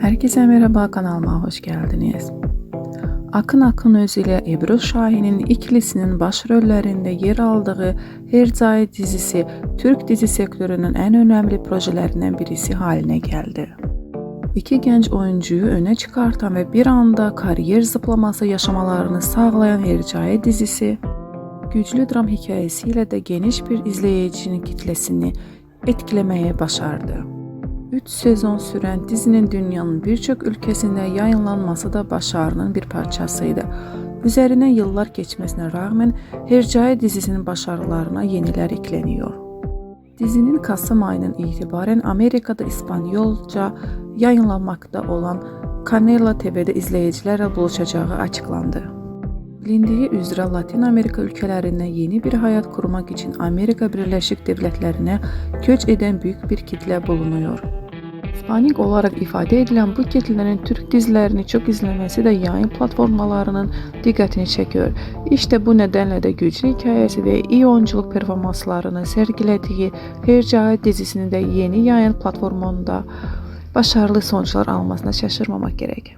Herkese merhaba kanalıma hoş geldiniz. Akın Akın Öz ile Ebru Şahin'in ikilisinin başrollerinde yer aldığı Hercai dizisi Türk dizi sektörünün en önemli projelerinden birisi haline geldi. İki genç oyuncuyu öne çıkartan ve bir anda kariyer zıplaması yaşamalarını sağlayan Hercai dizisi, güçlü dram hikayesiyle de geniş bir izleyicinin kitlesini etkilemeye başardı. 3 sezon süren dizinin dünyanın birçok ülkesinde yayınlanması da başarının bir parçasıydı. Üzerine yıllar geçmesine rağmen Hercai dizisinin başarılarına yeniler ekleniyor. Dizinin Kasım ayının itibaren Amerika'da İspanyolca yayınlanmakta olan Canela izleyicilerle buluşacağı açıklandı. Bilindiği üzere Latin Amerika ülkelerinde yeni bir hayat kurmak için Amerika Birleşik Devletleri'ne göç eden büyük bir kitle bulunuyor. İspanik olarak ifade edilen bu kitlenin Türk dizilerini çok izlemesi de yayın platformlarının dikkatini çekiyor. İşte bu nedenle de güçlü hikayesi ve iyi oyunculuk performanslarını sergilediği Hercai dizisinin de yeni yayın platformunda başarılı sonuçlar almasına şaşırmamak gerek.